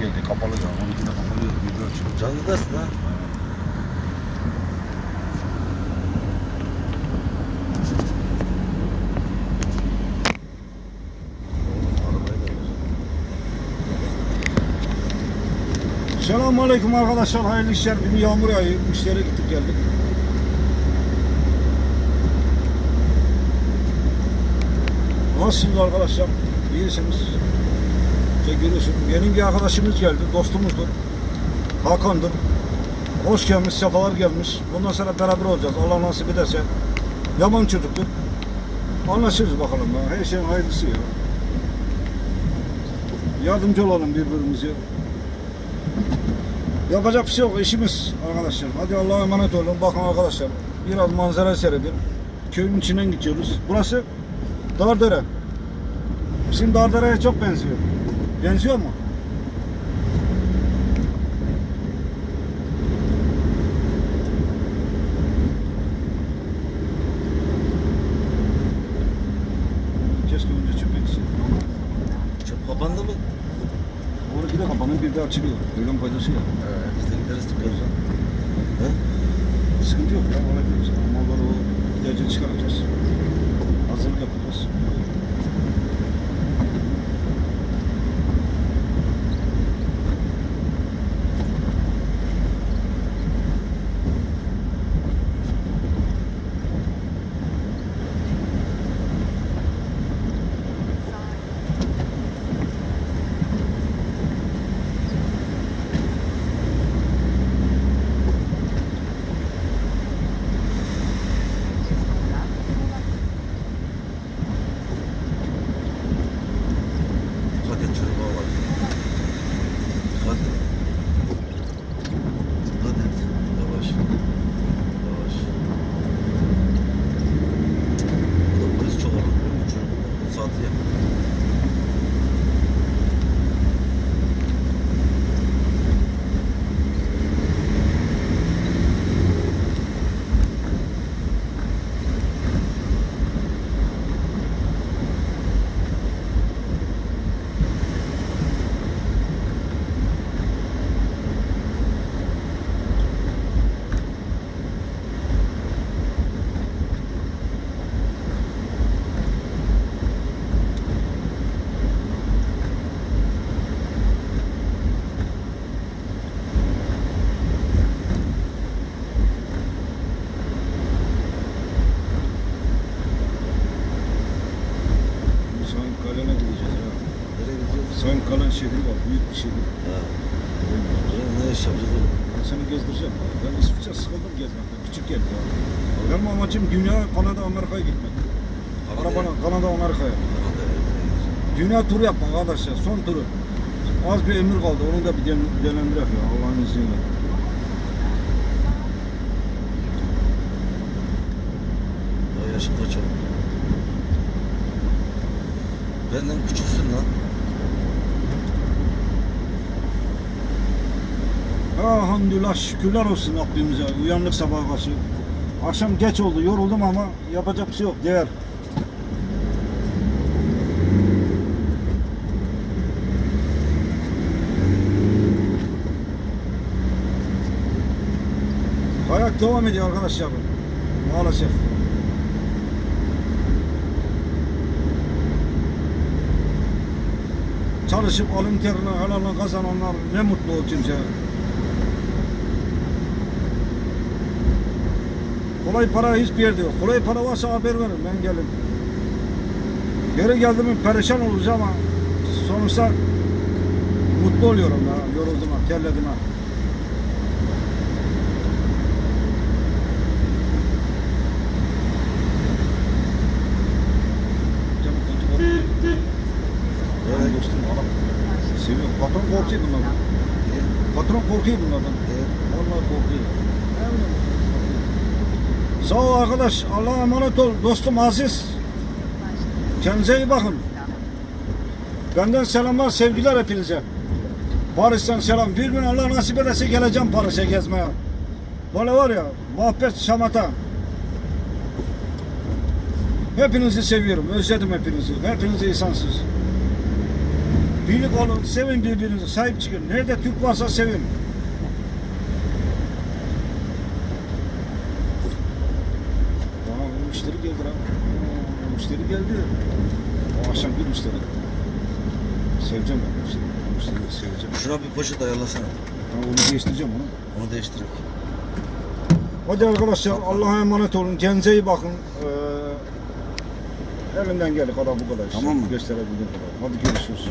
Geldi kapalı ya. 12'de kapalıyor. Bir ölçü. Canlıdasın ha. Selamun Aleyküm arkadaşlar. Hayırlı işler. Bir yağmur yağıyor. Müşteriye gittik geldik. Nasılsınız arkadaşlar? İyisiniz. İşte görüyorsun. Yeni bir arkadaşımız geldi. Dostumuzdur. Hakan'dır. Hoş gelmiş, sefalar gelmiş. Bundan sonra beraber olacağız. Allah nasip ederse. Yaman çocuktur. Anlaşırız bakalım. Ya. Her şeyin hayırlısı ya. Yardımcı olalım birbirimize. Yapacak bir şey yok işimiz arkadaşlar. Hadi Allah'a emanet olun. Bakın arkadaşlar biraz manzara seyredin. Köyün içinden gidiyoruz. Burası Dardere. Bizim Dardere'ye çok benziyor. Benziyor mu? Keşke önce çöpe gitsin. Çöp kapandı mı? Orada bir de kapanıyor bir de açılıyor. Öyle faydası yok. He, biz de gideriz tıklarız. Sıkıntı yok ya. Ona gidiyoruz. Malları o Şehri var. Büyük bir şehir. Ha. Ne iş yapacağız oğlum? Ben seni gezdireceğim. Ben İsviçre sıkıldım gezmekten. Küçük geldi ya. Benim amacım dünya, Kanada, Amerika'ya gitmek. Arabana, Kanada, Amerika'ya. Dünya turu yapmak arkadaşlar. Son turu. Az bir ömür kaldı. Onu da bir den denendirek ya. Allah'ın izniyle. Ya yaşın kaç oldu? Benden küçüksün lan. Elhamdülillah şükürler olsun Rabbimize. Uyandık sabaha karşı. Akşam geç oldu. Yoruldum ama yapacak bir şey yok. Değer. Hayat devam ediyor arkadaşlar. Maalesef. Çalışıp alın terini helalını kazananlar ne mutlu o kimse. Kolay para hiçbir yerde yok. Kolay para varsa haber verin ben gelirim. Geri geldim perişan oluruz ama sonuçta mutlu oluyorum ya. Yoruldum ha, terledim ha. Dostum adam. Seviyorum. Patron korkuyor bunlardan. Patron korkuyor bunlardan. Vallahi korkuyor. Sağ ol arkadaş. Allah'a emanet ol. Dostum Aziz. Kendinize iyi bakın. Benden selamlar, sevgiler hepinize. Paris'ten selam. Bir gün Allah nasip ederse geleceğim Paris'e gezmeye. Böyle var ya, muhabbet şamata. Hepinizi seviyorum. Özledim hepinizi. Hepiniz insansız. Birlik olun, sevin birbirinizi, sahip çıkın. Nerede Türk varsa sevin. Aa, bu müşteri geldi. Aa, Müşteri geldi. O akşam bir müşteri. Seveceğim ben müşteri. Müşteriyi seveceğim. Şuna bir poşet ayarlasana. Ha, onu değiştireceğim onu. Onu değiştir. Hadi arkadaşlar Allah'a emanet olun. Kendinize iyi bakın. Ee, elimden geldiği kadar bu kadar. Tamam mı? Gösterebildiğim kadar. Hadi görüşürüz.